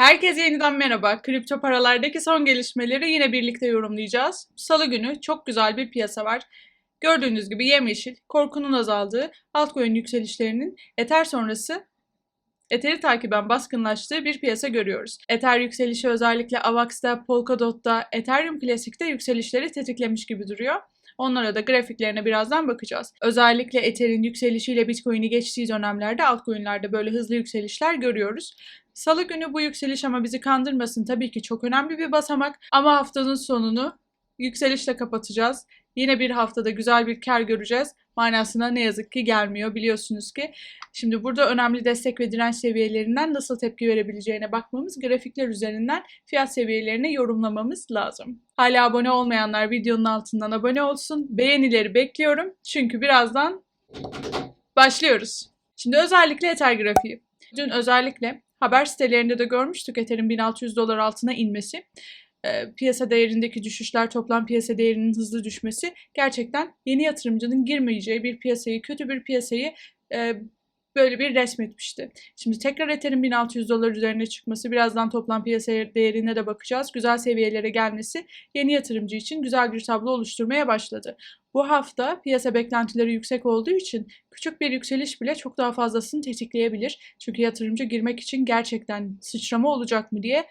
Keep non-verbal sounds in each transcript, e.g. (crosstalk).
Herkese yeniden merhaba. Kripto paralardaki son gelişmeleri yine birlikte yorumlayacağız. Salı günü çok güzel bir piyasa var. Gördüğünüz gibi yemyeşil, korkunun azaldığı, altcoin yükselişlerinin Ether sonrası Ether'i takiben baskınlaştığı bir piyasa görüyoruz. Ether yükselişi özellikle Avax'ta, Polkadot'ta, Ethereum Classic'te yükselişleri tetiklemiş gibi duruyor. Onlara da grafiklerine birazdan bakacağız. Özellikle Ether'in yükselişiyle Bitcoin'i geçtiği dönemlerde altcoin'lerde böyle hızlı yükselişler görüyoruz. Salı günü bu yükseliş ama bizi kandırmasın tabii ki çok önemli bir basamak ama haftanın sonunu yükselişle kapatacağız. Yine bir haftada güzel bir kar göreceğiz. Manasına ne yazık ki gelmiyor biliyorsunuz ki. Şimdi burada önemli destek ve direnç seviyelerinden nasıl tepki verebileceğine bakmamız, grafikler üzerinden fiyat seviyelerini yorumlamamız lazım. Hala abone olmayanlar videonun altından abone olsun. Beğenileri bekliyorum. Çünkü birazdan başlıyoruz. Şimdi özellikle Ether grafiği. Dün özellikle haber sitelerinde de görmüştük Ether'in 1600 dolar altına inmesi. Piyasa değerindeki düşüşler, toplam piyasa değerinin hızlı düşmesi gerçekten yeni yatırımcının girmeyeceği bir piyasayı, kötü bir piyasayı böyle bir resmetmişti. Şimdi tekrar Ether'in 1600 dolar üzerine çıkması, birazdan toplam piyasa değerine de bakacağız. Güzel seviyelere gelmesi yeni yatırımcı için güzel bir tablo oluşturmaya başladı. Bu hafta piyasa beklentileri yüksek olduğu için küçük bir yükseliş bile çok daha fazlasını tetikleyebilir. Çünkü yatırımcı girmek için gerçekten sıçrama olacak mı diye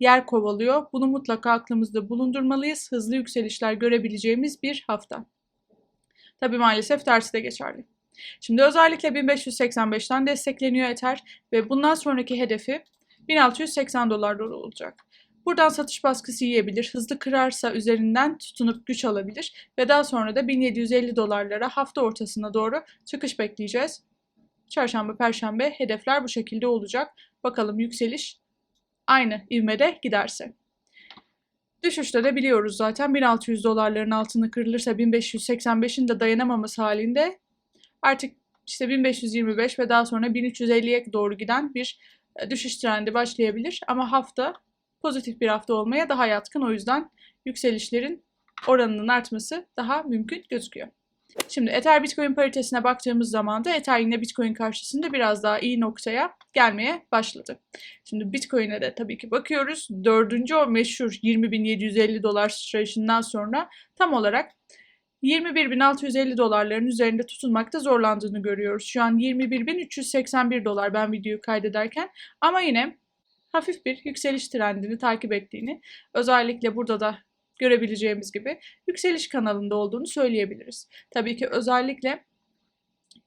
yer kovalıyor. Bunu mutlaka aklımızda bulundurmalıyız. Hızlı yükselişler görebileceğimiz bir hafta. Tabii maalesef tersi de geçerli. Şimdi özellikle 1585'ten destekleniyor Ether ve bundan sonraki hedefi 1680 dolar olacak. Buradan satış baskısı yiyebilir, hızlı kırarsa üzerinden tutunup güç alabilir ve daha sonra da 1750 dolarlara hafta ortasına doğru çıkış bekleyeceğiz. Çarşamba, perşembe hedefler bu şekilde olacak. Bakalım yükseliş aynı ivmede giderse. Düşüşte de biliyoruz zaten 1600 dolarların altını kırılırsa 1585'in de dayanamaması halinde artık işte 1525 ve daha sonra 1350'ye doğru giden bir e, düşüş trendi başlayabilir. Ama hafta pozitif bir hafta olmaya daha yatkın. O yüzden yükselişlerin oranının artması daha mümkün gözüküyor. Şimdi Ether Bitcoin paritesine baktığımız zaman da Ether yine Bitcoin karşısında biraz daha iyi noktaya gelmeye başladı. Şimdi Bitcoin'e de tabii ki bakıyoruz. Dördüncü o meşhur 20.750 dolar sıçrayışından sonra tam olarak 21.650 dolarların üzerinde tutunmakta zorlandığını görüyoruz. Şu an 21.381 dolar ben videoyu kaydederken ama yine hafif bir yükseliş trendini takip ettiğini özellikle burada da görebileceğimiz gibi yükseliş kanalında olduğunu söyleyebiliriz. Tabii ki özellikle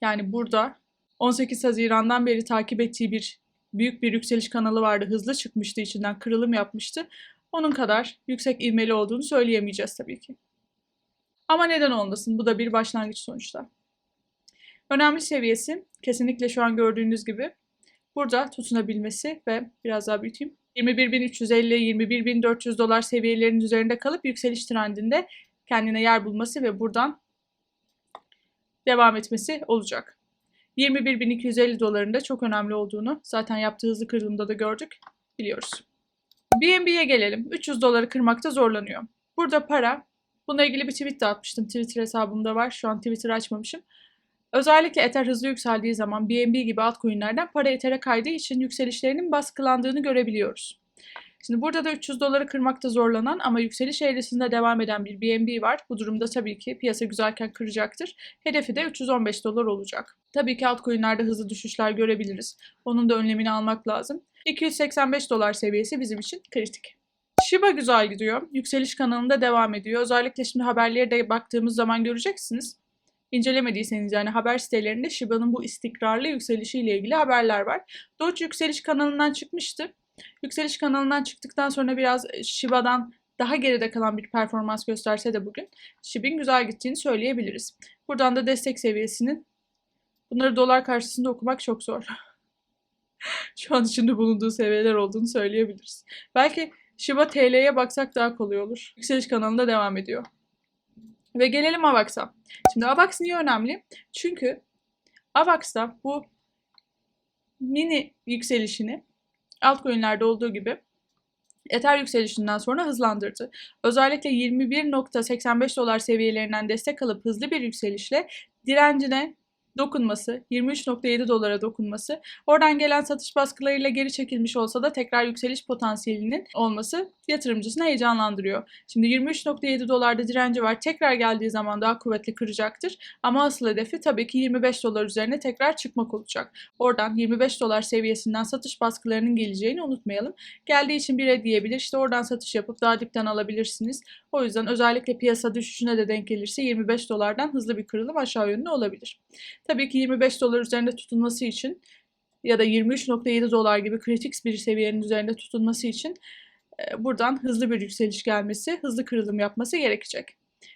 yani burada 18 Haziran'dan beri takip ettiği bir büyük bir yükseliş kanalı vardı. Hızlı çıkmıştı içinden kırılım yapmıştı. Onun kadar yüksek ivmeli olduğunu söyleyemeyeceğiz tabii ki. Ama neden olmasın? Bu da bir başlangıç sonuçta. Önemli seviyesi kesinlikle şu an gördüğünüz gibi burada tutunabilmesi ve biraz daha büyüteyim. 21.350-21.400 dolar seviyelerinin üzerinde kalıp yükseliş trendinde kendine yer bulması ve buradan devam etmesi olacak. 21.250 dolarında çok önemli olduğunu zaten yaptığı hızlı kırılımda da gördük, biliyoruz. BNB'ye gelelim. 300 doları kırmakta zorlanıyor. Burada para, bununla ilgili bir tweet de atmıştım. Twitter hesabımda var. Şu an Twitter açmamışım. Özellikle Ether hızlı yükseldiği zaman BNB gibi altcoin'lerden para Ether'e kaydığı için yükselişlerinin baskılandığını görebiliyoruz. Şimdi burada da 300 doları kırmakta zorlanan ama yükseliş eğrisinde devam eden bir BNB var. Bu durumda tabii ki piyasa güzelken kıracaktır. Hedefi de 315 dolar olacak. Tabii ki altcoin'lerde hızlı düşüşler görebiliriz. Onun da önlemini almak lazım. 285 dolar seviyesi bizim için kritik. Shiba güzel gidiyor. Yükseliş kanalında devam ediyor. Özellikle şimdi haberlere de baktığımız zaman göreceksiniz. İncelemediyseniz yani haber sitelerinde Shiba'nın bu istikrarlı yükselişiyle ilgili haberler var. Doge yükseliş kanalından çıkmıştı. Yükseliş kanalından çıktıktan sonra biraz e, Shiba'dan daha geride kalan bir performans gösterse de bugün Shib'in güzel gittiğini söyleyebiliriz. Buradan da destek seviyesinin bunları dolar karşısında okumak çok zor. (laughs) Şu an içinde bulunduğu seviyeler olduğunu söyleyebiliriz. Belki Shiba TL'ye baksak daha kolay olur. Yükseliş kanalında devam ediyor. Ve gelelim AVAX'a. Şimdi AVAX niye önemli? Çünkü AVAX'ta bu mini yükselişini altcoin'lerde olduğu gibi Ether yükselişinden sonra hızlandırdı. Özellikle 21.85 dolar seviyelerinden destek alıp hızlı bir yükselişle direncine dokunması, 23.7 dolara dokunması, oradan gelen satış baskılarıyla geri çekilmiş olsa da tekrar yükseliş potansiyelinin olması yatırımcısını heyecanlandırıyor. Şimdi 23.7 dolarda direnci var. Tekrar geldiği zaman daha kuvvetli kıracaktır. Ama asıl hedefi tabii ki 25 dolar üzerine tekrar çıkmak olacak. Oradan 25 dolar seviyesinden satış baskılarının geleceğini unutmayalım. Geldiği için bire diyebilir. İşte oradan satış yapıp daha dipten alabilirsiniz. O yüzden özellikle piyasa düşüşüne de denk gelirse 25 dolardan hızlı bir kırılım aşağı yönlü olabilir. Tabii ki 25 dolar üzerinde tutunması için ya da 23.7 dolar gibi kritik bir seviyenin üzerinde tutunması için buradan hızlı bir yükseliş gelmesi, hızlı kırılım yapması gerekecek.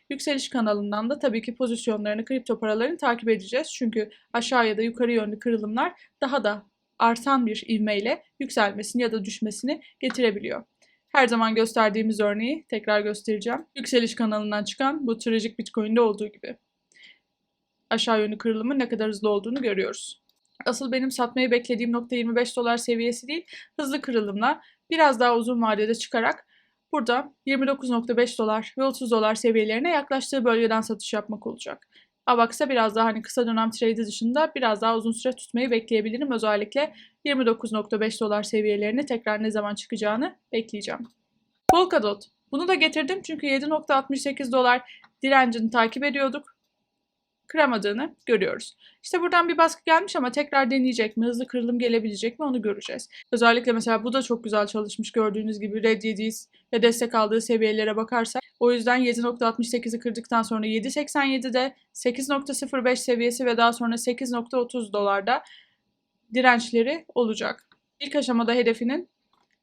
Yükseliş kanalından da tabii ki pozisyonlarını, kripto paralarını takip edeceğiz. Çünkü aşağı ya da yukarı yönlü kırılımlar daha da artan bir ivmeyle yükselmesini ya da düşmesini getirebiliyor. Her zaman gösterdiğimiz örneği tekrar göstereceğim. Yükseliş kanalından çıkan bu trajik Bitcoin'de olduğu gibi. Aşağı yönlü kırılımın ne kadar hızlı olduğunu görüyoruz. Asıl benim satmayı beklediğim nokta 25 dolar seviyesi değil, hızlı kırılımla biraz daha uzun vadede çıkarak burada 29.5 dolar ve 30 dolar seviyelerine yaklaştığı bölgeden satış yapmak olacak. AVAX'a biraz daha hani kısa dönem trade dışında biraz daha uzun süre tutmayı bekleyebilirim. Özellikle 29.5 dolar seviyelerine tekrar ne zaman çıkacağını bekleyeceğim. Polkadot. Bunu da getirdim çünkü 7.68 dolar direncini takip ediyorduk. Kıramadığını görüyoruz. İşte buradan bir baskı gelmiş ama tekrar deneyecek mi? Hızlı kırılım gelebilecek mi? Onu göreceğiz. Özellikle mesela bu da çok güzel çalışmış gördüğünüz gibi red yediği ve destek aldığı seviyelere bakarsak. O yüzden 7.68'i kırdıktan sonra 7.87'de 8.05 seviyesi ve daha sonra 8.30 dolarda dirençleri olacak. İlk aşamada hedefinin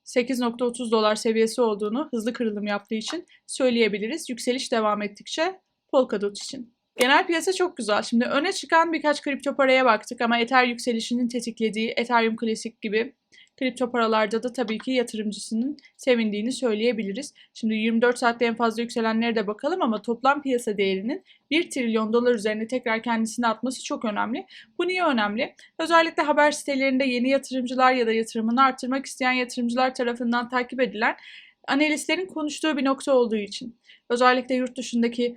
8.30 dolar seviyesi olduğunu hızlı kırılım yaptığı için söyleyebiliriz. Yükseliş devam ettikçe Polkadot için. Genel piyasa çok güzel. Şimdi öne çıkan birkaç kripto paraya baktık ama Ether yükselişinin tetiklediği Ethereum Classic gibi kripto paralarda da tabii ki yatırımcısının sevindiğini söyleyebiliriz. Şimdi 24 saatte en fazla yükselenlere de bakalım ama toplam piyasa değerinin 1 trilyon dolar üzerine tekrar kendisini atması çok önemli. Bu niye önemli? Özellikle haber sitelerinde yeni yatırımcılar ya da yatırımını arttırmak isteyen yatırımcılar tarafından takip edilen analistlerin konuştuğu bir nokta olduğu için. Özellikle yurt dışındaki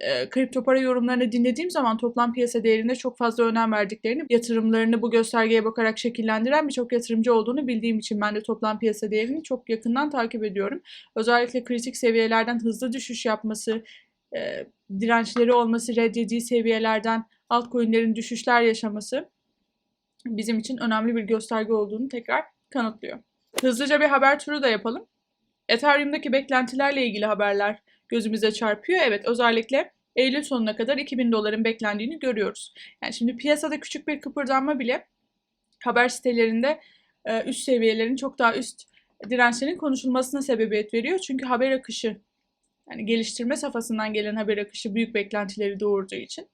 e, kripto para yorumlarını dinlediğim zaman toplam piyasa değerine çok fazla önem verdiklerini, yatırımlarını bu göstergeye bakarak şekillendiren birçok yatırımcı olduğunu bildiğim için ben de toplam piyasa değerini çok yakından takip ediyorum. Özellikle kritik seviyelerden hızlı düşüş yapması, e, dirençleri olması, reddediği seviyelerden altcoin'lerin düşüşler yaşaması bizim için önemli bir gösterge olduğunu tekrar kanıtlıyor. Hızlıca bir haber turu da yapalım. Ethereum'daki beklentilerle ilgili haberler gözümüze çarpıyor. Evet özellikle Eylül sonuna kadar 2000 doların beklendiğini görüyoruz. Yani şimdi piyasada küçük bir kıpırdanma bile haber sitelerinde e, üst seviyelerin çok daha üst dirençlerin konuşulmasına sebebiyet veriyor. Çünkü haber akışı yani geliştirme safhasından gelen haber akışı büyük beklentileri doğurduğu için.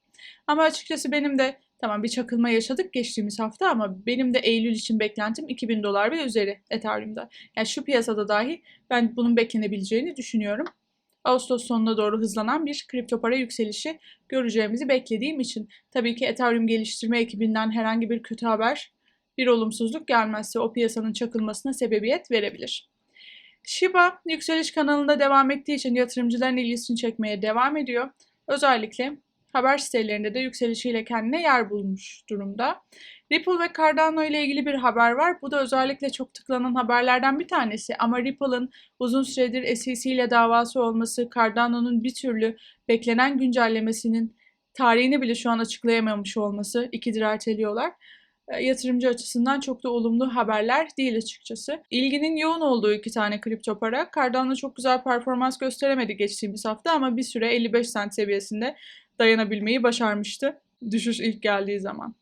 Ama açıkçası benim de tamam bir çakılma yaşadık geçtiğimiz hafta ama benim de Eylül için beklentim 2000 dolar ve üzeri Ethereum'da. Yani şu piyasada dahi ben bunun beklenebileceğini düşünüyorum. Ağustos sonuna doğru hızlanan bir kripto para yükselişi göreceğimizi beklediğim için tabii ki Ethereum geliştirme ekibinden herhangi bir kötü haber, bir olumsuzluk gelmezse o piyasanın çakılmasına sebebiyet verebilir. Shiba yükseliş kanalında devam ettiği için yatırımcıların ilgisini çekmeye devam ediyor. Özellikle haber sitelerinde de yükselişiyle kendine yer bulmuş durumda. Ripple ve Cardano ile ilgili bir haber var. Bu da özellikle çok tıklanan haberlerden bir tanesi. Ama Ripple'ın uzun süredir SEC ile davası olması, Cardano'nun bir türlü beklenen güncellemesinin tarihini bile şu an açıklayamamış olması ikidir erteliyorlar. E, yatırımcı açısından çok da olumlu haberler değil açıkçası. İlginin yoğun olduğu iki tane kripto para. Cardano çok güzel performans gösteremedi geçtiğimiz hafta ama bir süre 55 cent seviyesinde dayanabilmeyi başarmıştı düşüş ilk geldiği zaman.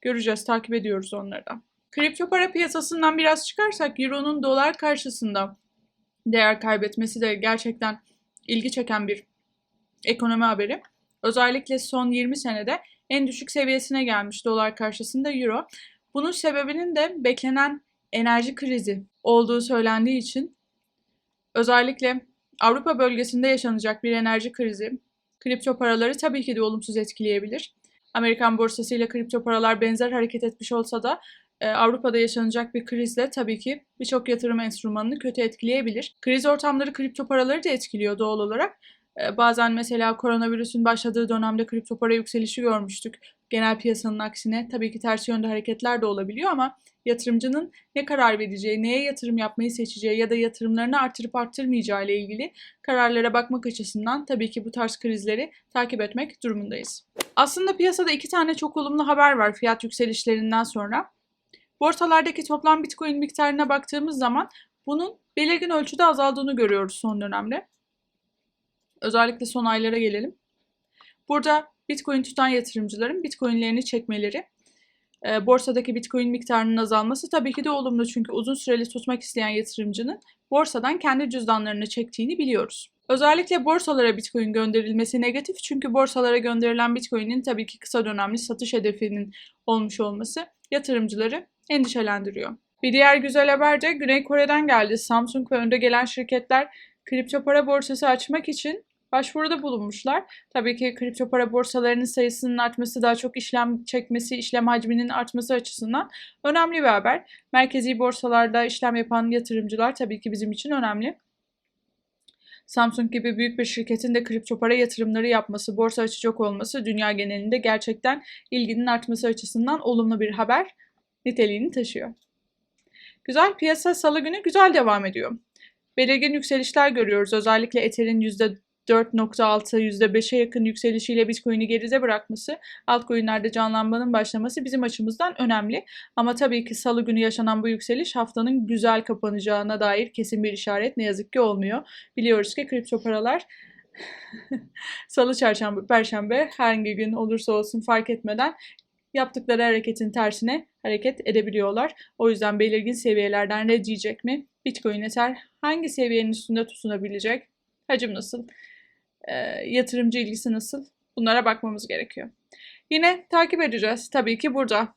Göreceğiz, takip ediyoruz onları da. Kripto para piyasasından biraz çıkarsak Euro'nun dolar karşısında değer kaybetmesi de gerçekten ilgi çeken bir ekonomi haberi. Özellikle son 20 senede en düşük seviyesine gelmiş dolar karşısında Euro. Bunun sebebinin de beklenen enerji krizi olduğu söylendiği için özellikle Avrupa bölgesinde yaşanacak bir enerji krizi kripto paraları tabii ki de olumsuz etkileyebilir. Amerikan borsası ile kripto paralar benzer hareket etmiş olsa da e, Avrupa'da yaşanacak bir krizle tabii ki birçok yatırım enstrümanını kötü etkileyebilir. Kriz ortamları kripto paraları da etkiliyor doğal olarak. E, bazen mesela koronavirüsün başladığı dönemde kripto para yükselişi görmüştük. Genel piyasanın aksine tabii ki ters yönde hareketler de olabiliyor ama yatırımcının ne karar vereceği, neye yatırım yapmayı seçeceği ya da yatırımlarını artırıp arttırmayacağı ile ilgili kararlara bakmak açısından tabii ki bu tarz krizleri takip etmek durumundayız. Aslında piyasada iki tane çok olumlu haber var fiyat yükselişlerinden sonra. Borsalardaki toplam Bitcoin miktarına baktığımız zaman bunun belirgin ölçüde azaldığını görüyoruz son dönemde. Özellikle son aylara gelelim. Burada Bitcoin tutan yatırımcıların Bitcoin'lerini çekmeleri, e, borsadaki Bitcoin miktarının azalması tabii ki de olumlu çünkü uzun süreli tutmak isteyen yatırımcının borsadan kendi cüzdanlarını çektiğini biliyoruz. Özellikle borsalara Bitcoin gönderilmesi negatif çünkü borsalara gönderilen Bitcoin'in tabii ki kısa dönemli satış hedefinin olmuş olması yatırımcıları endişelendiriyor. Bir diğer güzel haber de Güney Kore'den geldi. Samsung ve önde gelen şirketler kripto para borsası açmak için başvuruda bulunmuşlar. Tabii ki kripto para borsalarının sayısının artması, daha çok işlem çekmesi, işlem hacminin artması açısından önemli bir haber. Merkezi borsalarda işlem yapan yatırımcılar tabii ki bizim için önemli. Samsung gibi büyük bir şirketin de kripto para yatırımları yapması, borsa açacak olması dünya genelinde gerçekten ilginin artması açısından olumlu bir haber niteliğini taşıyor. Güzel piyasa salı günü güzel devam ediyor. Belirgin yükselişler görüyoruz. Özellikle Ether'in %4.6, %5'e yakın yükselişiyle Bitcoin'i geride bırakması, altcoin'lerde canlanmanın başlaması bizim açımızdan önemli. Ama tabii ki salı günü yaşanan bu yükseliş haftanın güzel kapanacağına dair kesin bir işaret ne yazık ki olmuyor. Biliyoruz ki kripto paralar (laughs) salı, çarşamba, perşembe hangi gün olursa olsun fark etmeden yaptıkları hareketin tersine hareket edebiliyorlar. O yüzden belirgin seviyelerden red yiyecek mi? Bitcoin Ether hangi seviyenin üstünde tutunabilecek? Hacim nasıl? E, yatırımcı ilgisi nasıl? Bunlara bakmamız gerekiyor. Yine takip edeceğiz tabii ki burada.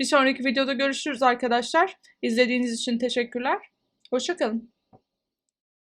Bir sonraki videoda görüşürüz arkadaşlar. İzlediğiniz için teşekkürler. Hoşçakalın.